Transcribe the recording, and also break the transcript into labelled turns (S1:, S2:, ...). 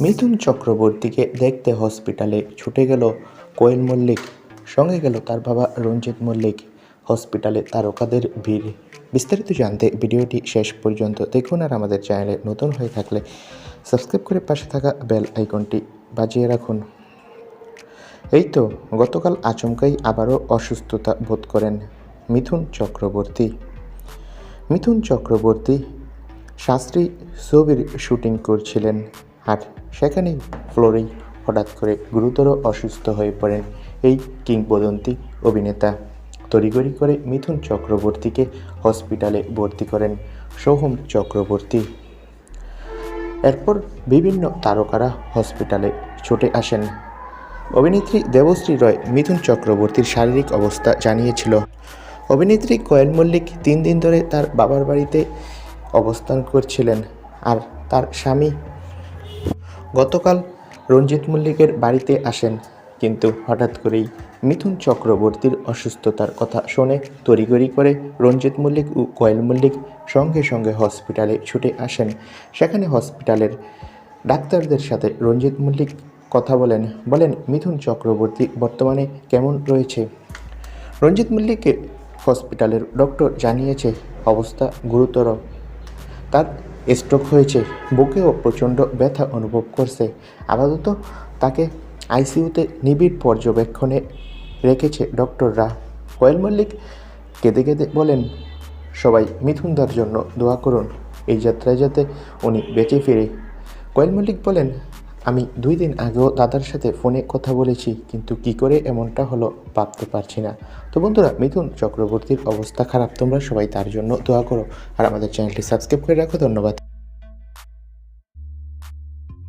S1: মিথুন চক্রবর্তীকে দেখতে হসপিটালে ছুটে গেল কোয়েল মল্লিক। সঙ্গে গেল তার বাবা রঞ্জিত মল্লিক। হসপিটালে তারকাদের ভিড়। বিস্তারিত জানতে ভিডিওটি শেষ পর্যন্ত দেখুন আর আমাদের চ্যানেলে নতুন হয়ে থাকলে সাবস্ক্রাইব করে পাশে থাকা বেল আইকনটি বাজিয়ে রাখুন। এই তো গতকাল আচমকাই আবারও অসুস্থতা বোধ করেন মিথুন চক্রবর্তী। মিথুন চক্রবর্তী শাস্ত্রী ছবির শুটিং করছিলেন। আর সেখানেই ফ্লোরেই হঠাৎ করে গুরুতর অসুস্থ হয়ে পড়েন এই কিংবদন্তি অভিনেতা। তড়িগড়ি করে মিথুন চক্রবর্তীকে হসপিটালে ভর্তি করেন সোহম চক্রবর্তী। এরপর বিভিন্ন তারকারা হসপিটালে ছুটে আসেন। অভিনেত্রী দেবশ্রী রয় মিথুন চক্রবর্তীর শারীরিক অবস্থা জানিয়েছিল। অভিনেত্রী কোয়েল মল্লিক তিন দিন ধরে তার বাবার বাড়িতে অবস্থান করছিলেন আর তার স্বামী গতকাল রঞ্জিত মল্লিকের বাড়িতে আসেন, কিন্তু হঠাৎ করেই মিথুন চক্রবর্তীর অসুস্থতার কথা শুনে তড়িগড়ি করে রঞ্জিত মল্লিক ও কোয়েল মল্লিক সঙ্গে সঙ্গে হসপিটালে ছুটে আসেন। সেখানে হসপিটালের ডাক্তারদের সাথে রঞ্জিত মল্লিক কথা বলেন বলেন, মিথুন চক্রবর্তী বর্তমানে কেমন রয়েছে? রঞ্জিত মল্লিককে হসপিটালের ডক্টর জানিয়েছে, অবস্থা গুরুতর। তার স্ট্রোক হয়েছে, বুকেও প্রচণ্ড ব্যথা অনুভব করছে। আপাতত তাকে আইসিইউতে নিবিড় পর্যবেক্ষণে রেখেছে ডক্টররা। কোয়েল মল্লিক কেঁদে কেঁদে বলেন, সবাই মিথুনদার জন্য দোয়া করুন, এই যাত্রায় যাতে উনি বেঁচে ফিরে। কোয়েল মল্লিক বলেন আমি দুই দিন আগেও দাদার সাথে ফোনে কথা বলেছি, কিন্তু কি করে এমনটা হলো ভাবতে পারছি না। তো বন্ধুরা, মিথুন চক্রবর্তীর অবস্থা খারাপ, তোমরা সবাই তার জন্য দোয়া করো, আর আমাদের চ্যানেলটি সাবস্ক্রাইব করে রাখো, ধন্যবাদ।